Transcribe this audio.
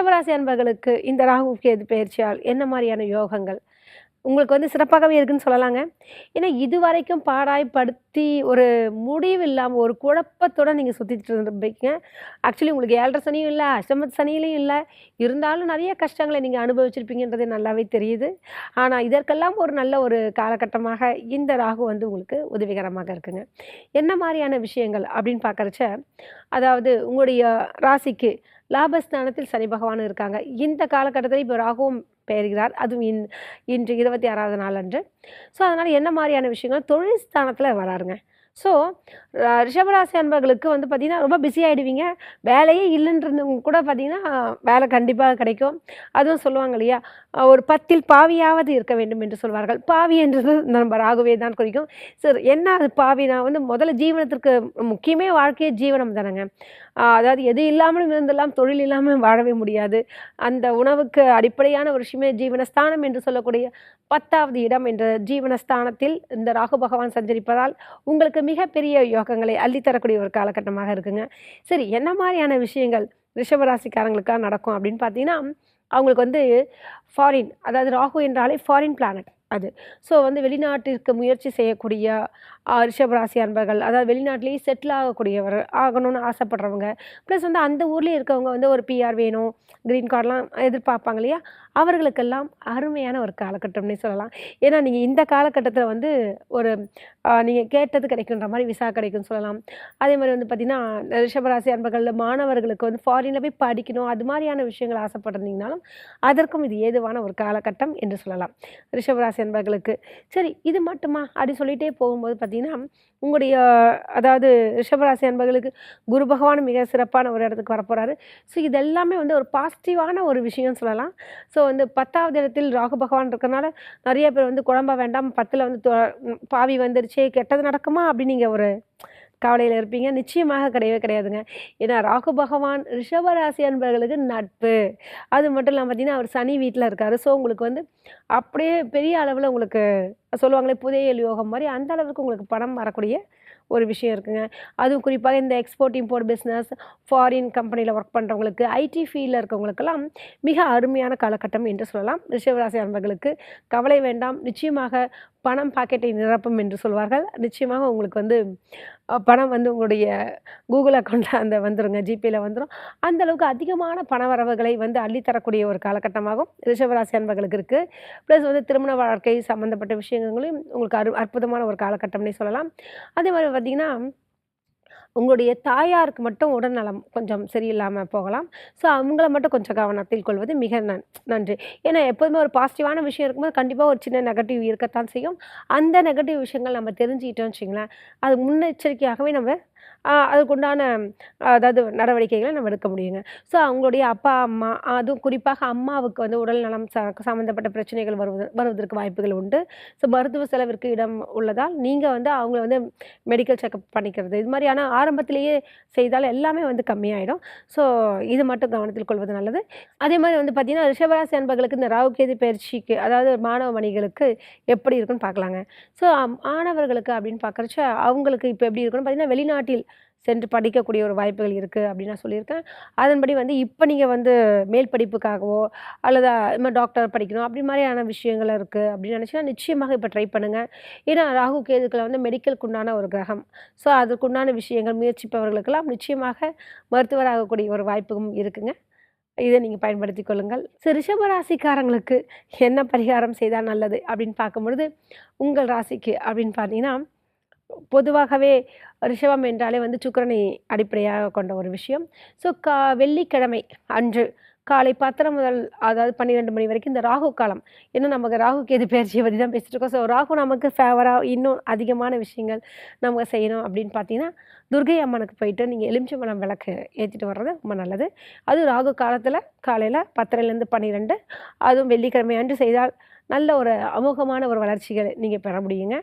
ரிஷபராசி அன்பர்களுக்கு இந்த ராகு கேது பயிற்சியால் என்ன மாதிரியான யோகங்கள்? உங்களுக்கு வந்து சிறப்பாகவே இருக்குன்னு சொல்லலாங்க. ஏன்னா இது வரைக்கும் பாடாய்படுத்தி ஒரு முடிவு இல்லாமல் ஒரு குழப்பத்தோடு நீங்கள் சுற்றிட்டு இருந்திருப்பீங்க. ஆக்சுவலி உங்களுக்கு ஏழரை சனியும் இல்லை அஷ்டமத்து சனியிலையும் இல்லை. இருந்தாலும் நிறைய கஷ்டங்களை நீங்கள் அனுபவிச்சிருப்பீங்கன்றது நல்லாவே தெரியுது. ஆனால் இதற்கெல்லாம் ஒரு நல்ல ஒரு காலகட்டமாக இந்த ராகு வந்து உங்களுக்கு உதவிகரமாக இருக்குங்க. என்ன மாதிரியான விஷயங்கள் அப்படின்னு பார்க்குறச்ச அதாவது உங்களுடைய ராசிக்கு லாபஸ்தானத்தில் சனி பகவான் இருக்காங்க. இந்த காலகட்டத்தில் இப்போ ராகுவும் பெயர்கிறார். அதுவும் இன் இன்று இருபத்தி ஆறாவது நாள் அன்று. ஸோ அதனால் என்ன மாதிரியான விஷயங்கள்? தொழில் ஸ்தானத்தில் வராருங்க. ஸோ ரிஷபராசி அன்பர்களுக்கு வந்து பார்த்திங்கன்னா ரொம்ப பிஸி ஆகிடுவீங்க வேலையே இல்லைன்றவங்க கூட பார்த்திங்கன்னா வேலை கண்டிப்பாக கிடைக்கும். அதுவும் சொல்லுவாங்க இல்லையா ஒரு பத்தில் பாவியாவது இருக்க வேண்டும் என்று சொல்வார்கள். பாவி என்றது நம்ம ராகுவே தான் குறிக்கும். சார் என்ன அது பாவினா வந்து முதல்ல ஜீவனத்திற்கு முக்கியமே வாழ்க்கையே ஜீவனம் தானேங்க. அதாவது எது இல்லாமலும் இருந்தெல்லாம் தொழில் இல்லாமல் வாழவே முடியாது. அந்த உணவுக்கு அடிப்படையான ஒரு விஷயமே ஜீவனஸ்தானம் என்று சொல்லக்கூடிய பத்தாவது இடம் என்ற ஜீவனஸ்தானத்தில் இந்த ராகு பகவான் சஞ்சரிப்பதால் உங்களுக்கு மிகப்பெரிய யோகங்களை அள்ளித்தரக்கூடிய ஒரு காலகட்டமாக இருக்குங்க. சரி என்ன மாதிரியான விஷயங்கள் ரிஷபராசிக்காரங்களுக்காக நடக்கும் அப்படின்னு பார்த்தீங்கன்னா அவங்களுக்கு வந்து ஃபாரின் அதாவது ராகு என்றாலே ஃபாரின் பிளானட் அது. ஸோ வந்து வெளிநாட்டிற்கு முயற்சி செய்யக்கூடிய ரிஷப் ராசி அன்பர்கள் அதாவது வெளிநாட்டிலேயே செட்டில் ஆகக்கூடியவர் ஆகணும்னு ஆசைப்படுறவங்க ப்ளஸ் வந்து அந்த ஊர்லேயே இருக்கவங்க வந்து ஒரு பிஆர் வேணும் க்ரீன் கார்டெலாம் எதிர்பார்ப்பாங்க இல்லையா? அவர்களுக்கெல்லாம் அருமையான ஒரு காலகட்டம்னே சொல்லலாம். ஏன்னா நீங்கள் இந்த காலகட்டத்தில் வந்து ஒரு நீங்கள் கேட்டது கிடைக்குன்ற மாதிரி விசா கிடைக்கும்னு சொல்லலாம். அதே மாதிரி வந்து பார்த்திங்கன்னா ரிஷபராசி அன்பர்களில் மாணவர்களுக்கு வந்து ஃபாரினில் போய் படிக்கணும் அது மாதிரியான விஷயங்கள் ஆசைப்பட்டிருந்தீங்கனாலும் அதற்கும் இது ஏதுவான ஒரு காலகட்டம் என்று சொல்லலாம். ரிஷபராசி அன்பர்களுக்கு சரி இது மட்டுமா? அப்படி சொல்லிகிட்டே போகும்போது பார்த்தீங்கன்னா உங்களுடைய அதாவது ரிஷபராசி அன்பர்களுக்கு குரு பகவான் மிக சிறப்பான ஒரு இடத்துக்கு வரப்போகிறாரு ஸோ இதெல்லாமே வந்து ஒரு பாசிட்டிவான ஒரு விஷயம் சொல்லலாம். ஸோ வந்து பத்தாவது இடத்தில் ராகு பகவான் இருக்கிறனால நிறைய பேர் வந்து குழம்ப வேண்டாம் பத்தில் வந்து தொ- பாவி வந்துருச்சே கெட்டது நடக்குமா? அப்படின்னு நீங்கள் ஒரு கவலையில் இருப்பீங்க. நிச்சயமாக கிடையவே கிடையாதுங்க. ஏன்னா ராகு பகவான் ரிஷபராசி அன்பர்களுக்கு நட்பு. அது மட்டும் இல்லாமல் பார்த்தீங்கன்னா அவர் சனி வீட்டில் இருக்காரு. ஸோ உங்களுக்கு வந்து அப்படியே பெரிய அளவில் உங்களுக்கு சொல்லுவாங்களே புதையல் யோகம் மாதிரி அந்த அளவுக்கு உங்களுக்கு பணம் வரக்கூடிய ஒரு விஷயம் இருக்குங்க. அதுவும் குறிப்பாக இந்த எக்ஸ்போர்ட் இம்போர்ட் பிஸ்னஸ் ஃபாரின் கம்பெனியில் ஒர்க் பண்ணுறவங்களுக்கு ஐடி ஃபீல்டில் இருக்கவங்களுக்கெல்லாம் மிக அருமையான காலகட்டம் என்று சொல்லலாம். ரிஷவராசி அன்பர்களுக்கு கவலை வேண்டாம். நிச்சயமாக பணம் பாக்கெட்டை நிரப்பும் என்று சொல்வார்கள். நிச்சயமாக உங்களுக்கு வந்து பணம் வந்து உங்களுடைய கூகுள் அக்கௌண்ட்டில் அந்த வந்துருங்க ஜிபேயில் வந்துடும் அந்த அளவுக்கு அதிகமான பண வரவுகளை வந்து அள்ளித்தரக்கூடிய ஒரு காலகட்டமாகும் ரிஷபராசி அன்பர்களுக்கு இருக்குது ப்ளஸ் வந்து திருமண வாழ்க்கை சம்மந்தப்பட்ட விஷயங்களையும் உங்களுக்கு அரு அற்புதமான ஒரு காலகட்டம்னே சொல்லலாம். அதே மாதிரி பார்த்திங்கன்னா உங்களுடைய தாயாருக்கு மட்டும் உடல்நலம் கொஞ்சம் சரியில்லாமல் போகலாம். ஸோ அவங்கள மட்டும் கொஞ்சம் கவனத்தில் கொள்வது மிக நன் நன்றி. ஏன்னா எப்போதுமே ஒரு பாசிட்டிவான விஷயம் இருக்கும்போது கண்டிப்பாக ஒரு சின்ன நெகட்டிவ் இருக்கத்தான் செய்யும். அந்த நெகட்டிவ் விஷயங்கள் நம்ம தெரிஞ்சுக்கிட்டோம்னு வச்சிங்களேன் அது முன்னெச்சரிக்கையாகவே நம்ம அதுக்குண்டான அதாவது நடவடிக்கைகளை நம்ம எடுக்க முடியுங்க. ஸோ அவங்களுடைய அப்பா அம்மா அதுவும் குறிப்பாக அம்மாவுக்கு வந்து உடல் நலம் ச சம்மந்தப்பட்ட பிரச்சனைகள் வருவது வருவதற்கு வாய்ப்புகள் உண்டு. ஸோ மருத்துவ செலவிற்கு இடம் உள்ளதால் நீங்கள் வந்து அவங்கள வந்து மெடிக்கல் செக்கப் பண்ணிக்கிறது. இது மாதிரியான ஆரம்பத்திலேயே செய்தால் எல்லாமே வந்து கம்மியாயிடும். ஸோ இது மட்டும் கவனத்தில் கொள்வது நல்லது. அதே மாதிரி வந்து பார்த்திங்கன்னா ரிஷபராசி அன்பர்களுக்கு இந்த ராகு கேது பயிற்சிக்கு அதாவது மாணவ மணிகளுக்கு எப்படி இருக்குன்னு பார்க்கலாங்க. ஸோ மாணவர்களுக்கு அப்படின்னு பார்க்குறச்ச அவங்களுக்கு இப்போ எப்படி இருக்குன்னு பார்த்தீங்கன்னா வெளிநாட்டில் சென்று படிக்கக்கூடிய ஒரு வாய்ப்புகள் இருக்குது அப்படின்னு நான் சொல்லியிருக்கேன். அதன்படி வந்து இப்போ நீங்கள் வந்து மேல் படிப்புக்காகவோ அல்லது இது டாக்டர் படிக்கணும் அப்படி மாதிரியான விஷயங்கள் இருக்குது அப்படின்னு நினச்சினா நிச்சயமாக இப்போ ட்ரை பண்ணுங்கள் ஏன்னா ராகு கேதுக்களை வந்து மெடிக்கலுக்கு உண்டான ஒரு கிரகம். ஸோ அதற்குண்டான விஷயங்கள் முயற்சிப்பவர்களுக்கெல்லாம் நிச்சயமாக மருத்துவர் ஆகக்கூடிய ஒரு வாய்ப்பும் இருக்குங்க. இதை நீங்கள் பயன்படுத்தி கொள்ளுங்கள். ஸோ ரிஷபராசிக்காரங்களுக்கு என்ன பரிகாரம் செய்தால் நல்லது அப்படின்னு பார்க்கும்பொழுது உங்கள் ராசிக்கு அப்படின்னு பார்த்தீங்கன்னா பொதுவாகவே ரிஷபம் என்றாலே வந்து சுக்கரனை அடிப்படையாக கொண்ட ஒரு விஷயம். ஸோ கா வெள்ளிக்கிழமை அன்று காலை பத்தரை முதல் அதாவது பன்னிரெண்டு மணி வரைக்கும் இந்த ராகு காலம். இன்னும் நமக்கு ராகு கேது பயிற்சியை பற்றி தான் பேசிட்டு இருக்கோம். ஸோ ராகு நமக்கு ஃபேவராக இன்னும் அதிகமான விஷயங்கள் நம்ம செய்யணும் அப்படின்னு பார்த்தீங்கன்னா துர்கை அம்மனுக்கு போயிட்டு நீங்கள் எலுமிச்சம்பழம் விளக்கு ஏற்றிட்டு வர்றது ரொம்ப நல்லது. அதுவும் ராகு காலத்தில் காலையில் பத்தரைலேருந்து பன்னிரெண்டு அதுவும் வெள்ளிக்கிழமை அன்று செய்தால் நல்ல ஒரு அமோகமான ஒரு வளர்ச்சிகளை நீங்கள் பெற முடியுங்க.